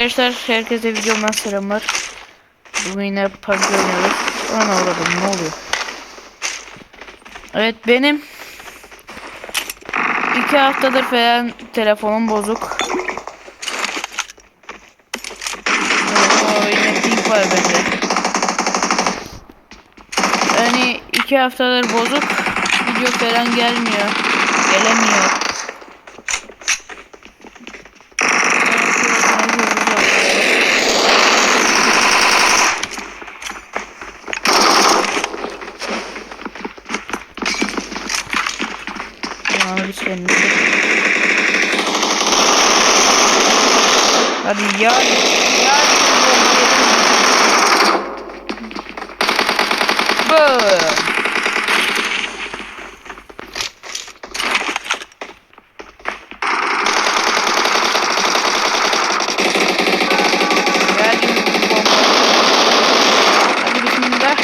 Arkadaşlar herkese videomdan selamlar. Bugün yine PUBG oynuyoruz. Ana uğradım ne oluyor? Evet benim iki haftadır falan telefonum bozuk. Oo, yine ping var. Yani iki haftadır bozuk. Video falan gelmiyor. Gelemiyor. Tamam biz kendimiz. Hadi ya. Ya. Boom. Geldim bomba. Hadi bismillah.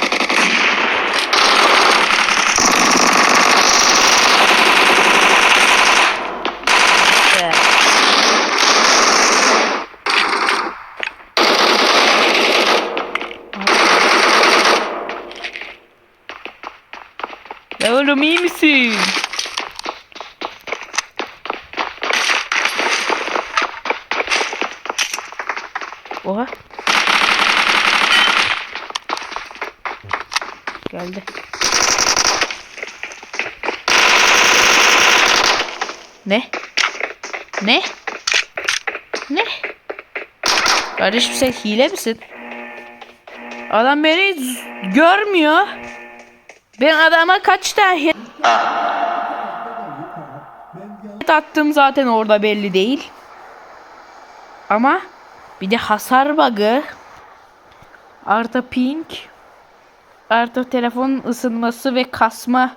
Evet. Ya oğlum iyi misin? Oha. Geldi. Ne? Ne? Ne? Kardeşim sen hile misin? Adam beni görmüyor. Ben adama kaç tane attım zaten orada belli değil. Ama bir de hasar bug'ı artı ping artı telefonun ısınması ve kasma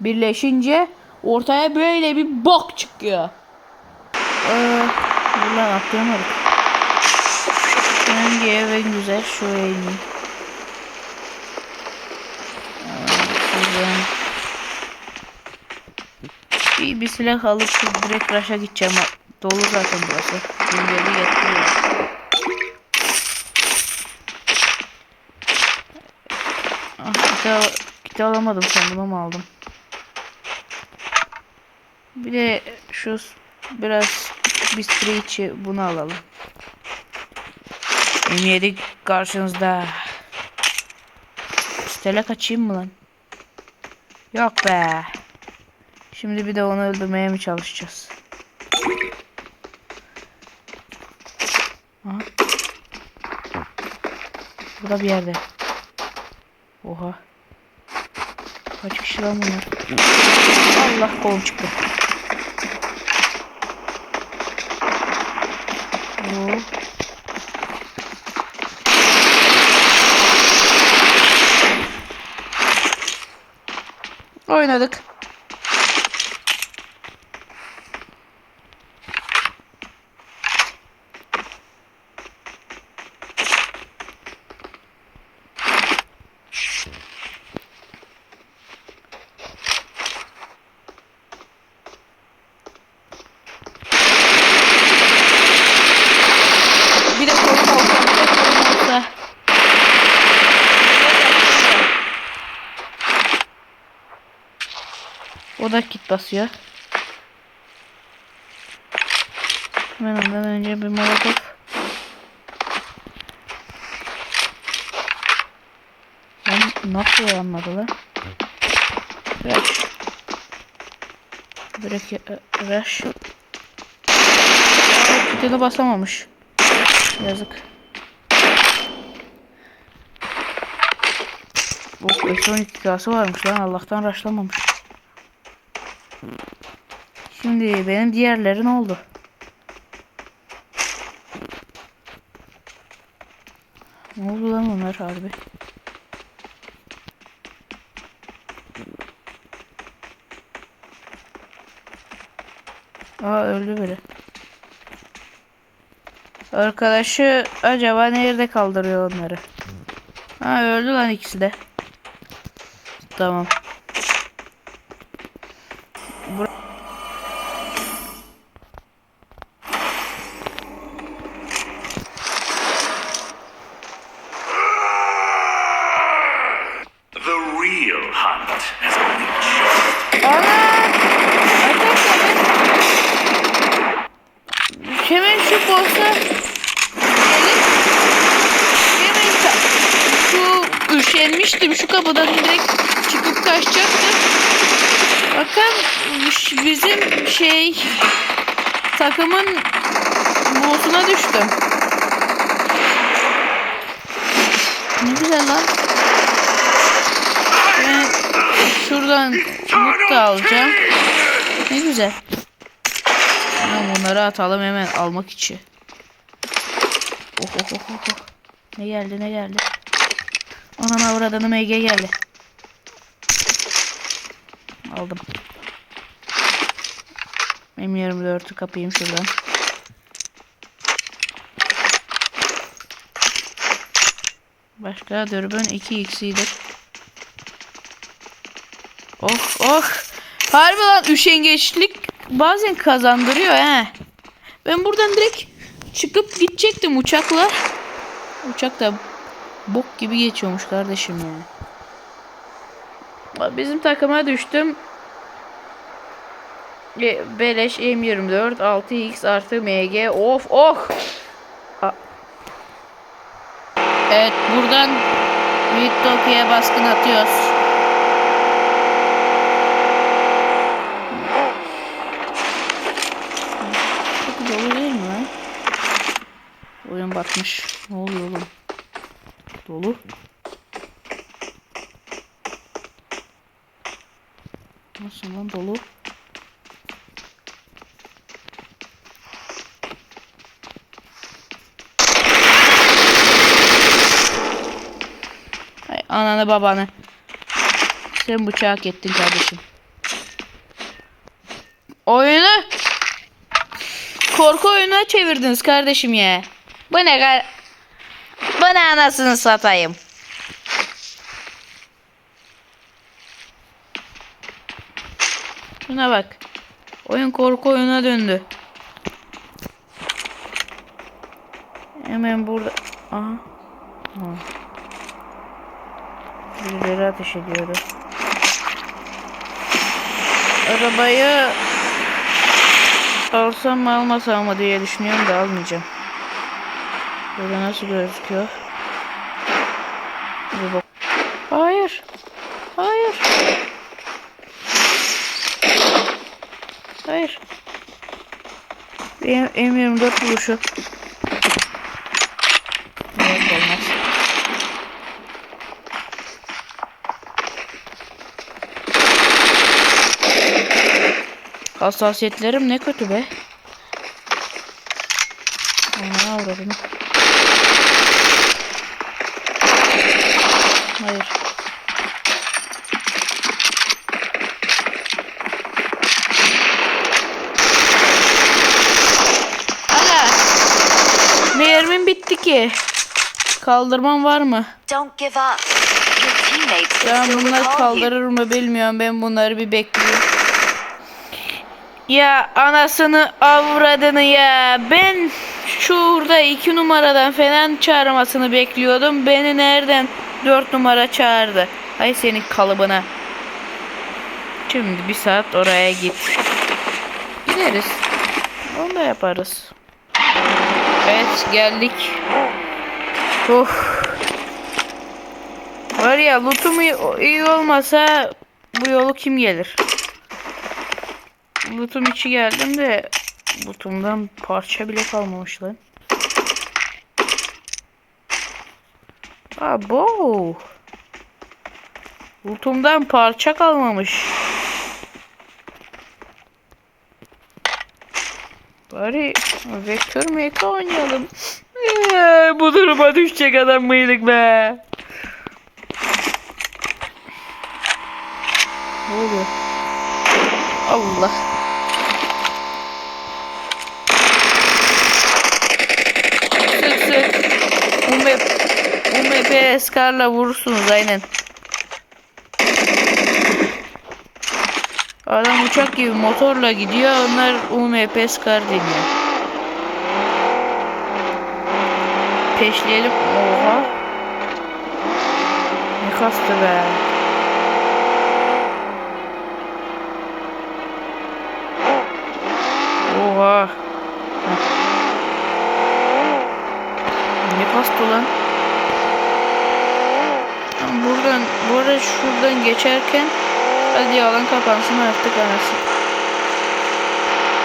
birleşince ortaya böyle bir bok çıkıyor. Ee, buradan atlayamadık. Ev en güzel? Şu en iyi. Aa, şuradan. İyi bir silah alıp direkt rush'a gideceğim. Dolu zaten burası. Günceli getiriyor. Kiti, kiti alamadım sandım ama aldım. Bir de şu biraz bir sprey içi bunu alalım. M7 karşınızda. Stele kaçayım mı lan? Yok be. Şimdi bir de onu öldürmeye mi çalışacağız? Aha. Burada bir yerde. Oha. Kaç kişi lan bunlar? Allah kolum çıktı. Oo. Oynadık. Bir de koruma olsa, bir de koruma olsa. O da kit basıyor. Ben ondan önce bir molotof. Ben nasıl anladı lan? Rush. Direkt e, rush. Kitini basamamış. Yazık. Bu S12 kası varmış lan Allah'tan raşlamamış. Şimdi benim diğerleri ne oldu? Ne oldu lan bunlar harbi? Aa öldü biri. Arkadaşı acaba nerede kaldırıyor onları? Ha öldü lan ikisi de. Tamam. Ana! Atak Hemen şu boss'a gelip hemen şu üşenmiştim şu kapıdan direkt çıkıp kaçacaktım. Bakın bizim şey takımın boss'una düştüm. Ne güzel lan. Ben şuradan loot da alacağım. Ne güzel. Hemen bunları atalım hemen almak için. Oh oh oh oh. oh. Ne geldi ne geldi. Anana avradını MG geldi. Aldım. M24'ü kapayım şuradan. Başka dürbün 2x'idir. Oh oh. Harbi lan üşengeçlik bazen kazandırıyor he. Ben buradan direkt çıkıp gidecektim uçakla. Uçak da bok gibi geçiyormuş kardeşim ya. Bizim takıma düştüm. E, Beleş M24 6x artı MG of oh. Evet buradan Tokyo'ya baskın atıyoruz. Çok dolu değil mi lan? Batmış. Ne oluyor oğlum? Dolu. Nasıl lan dolu? Hay ananı babanı. Sen bıçağı hak ettin kardeşim. Oyunu korku oyununa çevirdiniz kardeşim ya. Bu ne. Bu ne anasını satayım. Şuna bak. Oyun korku oyuna döndü. Hemen burada. Aha. Ha. Birileri ateş ediyordu. Arabayı alsam mı almasam mı diye düşünüyorum da almayacağım. Böyle nasıl gözüküyor? Bir bak. Hayır. Hayır. Hayır. Benim M24 vuruşu. Yok olmaz. Hassasiyetlerim ne kötü be. Ana avradım. Hayır. Ala. Mermim bitti ki. Kaldırmam var mı? Don't give up. Ben bunları kaldırır mı bilmiyorum. Ben bunları bir bekleyeyim. Ya anasını avradını ya. Ben şurada iki numaradan falan çağırmasını bekliyordum. Beni nereden dört numara çağırdı? Ay senin kalıbına. Şimdi bir saat oraya git. Gideriz. Onu da yaparız. Evet geldik. Of. Var ya lootum iyi, iyi olmasa bu yolu kim gelir? Lootum içi geldim de lootumdan parça bile kalmamış lan. Abo. Lootumdan parça kalmamış. Bari vektör MK oynayalım. Eee, bu duruma düşecek adam mıydık be? Ne oluyor? Allah. UMP Scar'la vurursunuz aynen. Adam uçak gibi motorla gidiyor. Onlar UMP Scar deniyor. Peşleyelim. Oha. Ne kastı be. Oha. Heh. Ne kastı lan? Lan buradan bu arada şuradan geçerken hadi alan kapansın artık anası.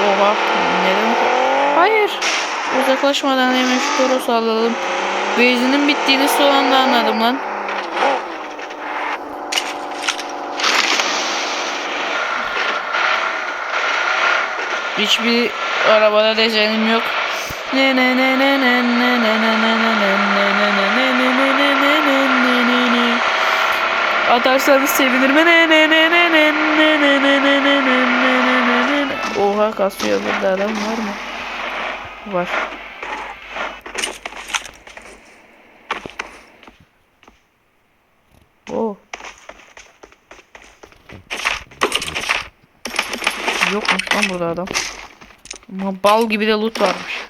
Oha neden? Hayır. Uzaklaşmadan hemen şu torosu alalım. Benzinin bittiğini son anda anladım lan. Hiçbir arabada dezenim yok. Ne ne ne ne ne ne ne ne ne ne ne ne ne ne ne ne ne Oha kasıyor burada adam var mı? Var. Oo. Yokmuş lan burada adam. Ama bal gibi de loot varmış.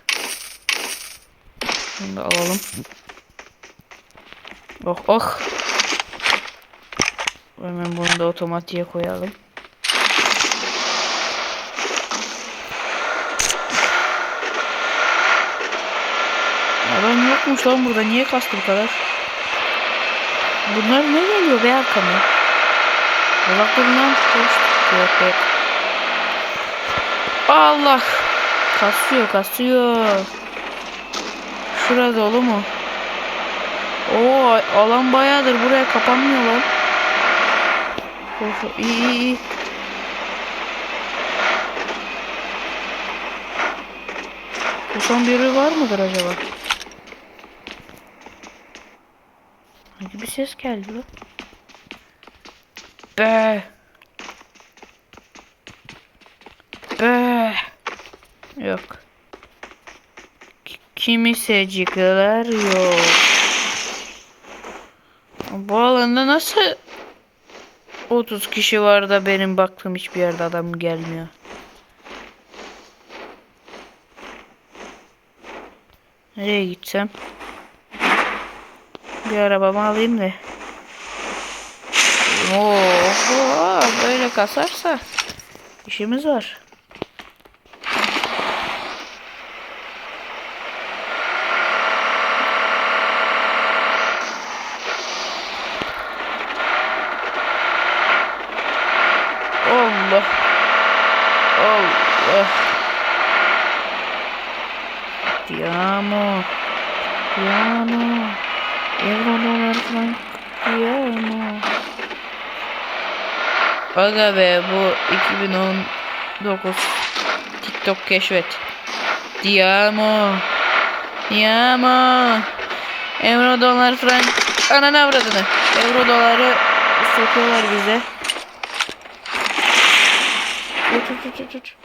Bunu da alalım. Oh oh. Hemen bunu da otomatiğe koyalım. Adam yokmuş lan burada. Niye kastı bu kadar? Bunlar ne geliyor be arkama? Hoş. Yok yok. Allah. Kasıyor kasıyor. Şurada dolu mu? Oo alan bayağıdır buraya kapanmıyor lan. Of, iyi iyi biri var mıdır acaba? Hadi bir ses geldi lan. Be. Be. Yok. K- Kimisecikler yok. Bu alanda nasıl 30 kişi var da benim baktığım hiçbir yerde adam gelmiyor. Nereye gitsem? Bir arabamı alayım da. Oo, böyle kasarsa işimiz var. Allah. Allah. Diamo. Diamo. Euro dolar frank. Diamo. Aga be bu 2019 TikTok keşfet. Diamo. Diamo. Euro dolar frank. Ananı avradını. Euro doları sokuyorlar bize. Uç uç uç uç.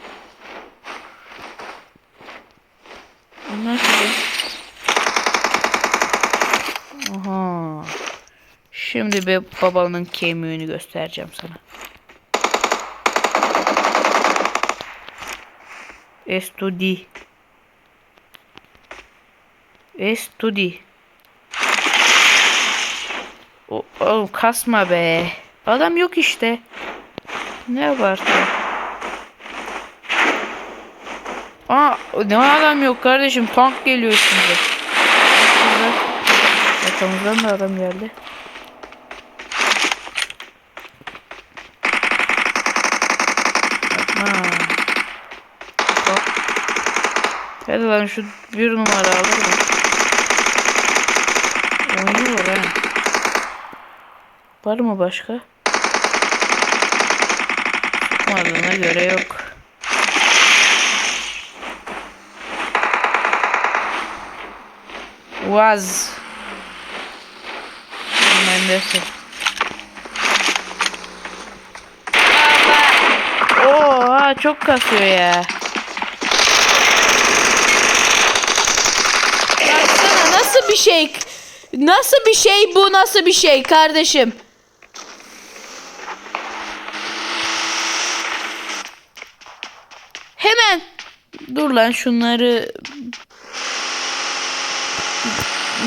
Bunlar gibi. Aha. Şimdi bir babanın kemiğini göstereceğim sana. Estudi. Estudi. O, o kasma be. Adam yok işte. Ne abartı. Aa ne adam yok kardeşim tank geliyor şimdi. Arkamızdan da adam geldi. Hadi lan şu bir numara alır mı? Oynuyor ha. Var mı başka? Çıkmadığına göre yok. Was. Mendesin. Oha çok kasıyor ya. Baksana nasıl bir şey? Nasıl bir şey bu? Nasıl bir şey kardeşim? Hemen. Dur lan şunları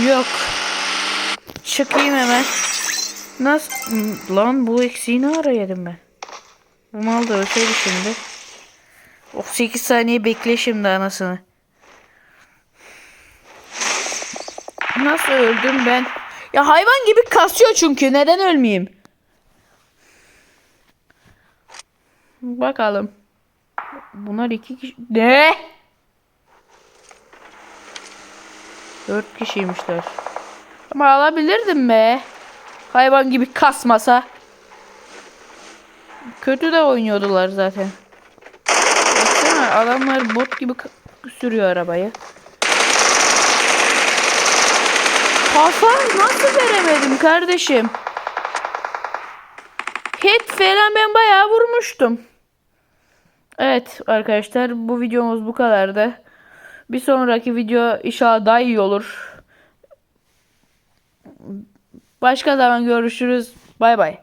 Yok. Çıkayım hemen. Nasıl? Lan bu eksiği ne ara yedim ben? Bu mal da ölseydi şimdi. Oh 8 saniye bekle şimdi anasını. Nasıl öldüm ben? Ya hayvan gibi kasıyor çünkü. Neden ölmeyeyim? Bakalım. Bunlar iki kişi. Ne? Dört kişiymişler. Ama alabilirdim be. Hayvan gibi kasmasa. Kötü de oynuyordular zaten. Baksana adamlar bot gibi sürüyor arabayı. Hasar nasıl veremedim kardeşim? Hit falan ben bayağı vurmuştum. Evet arkadaşlar bu videomuz bu kadardı. Bir sonraki video inşallah daha iyi olur. Başka zaman görüşürüz. Bay bay.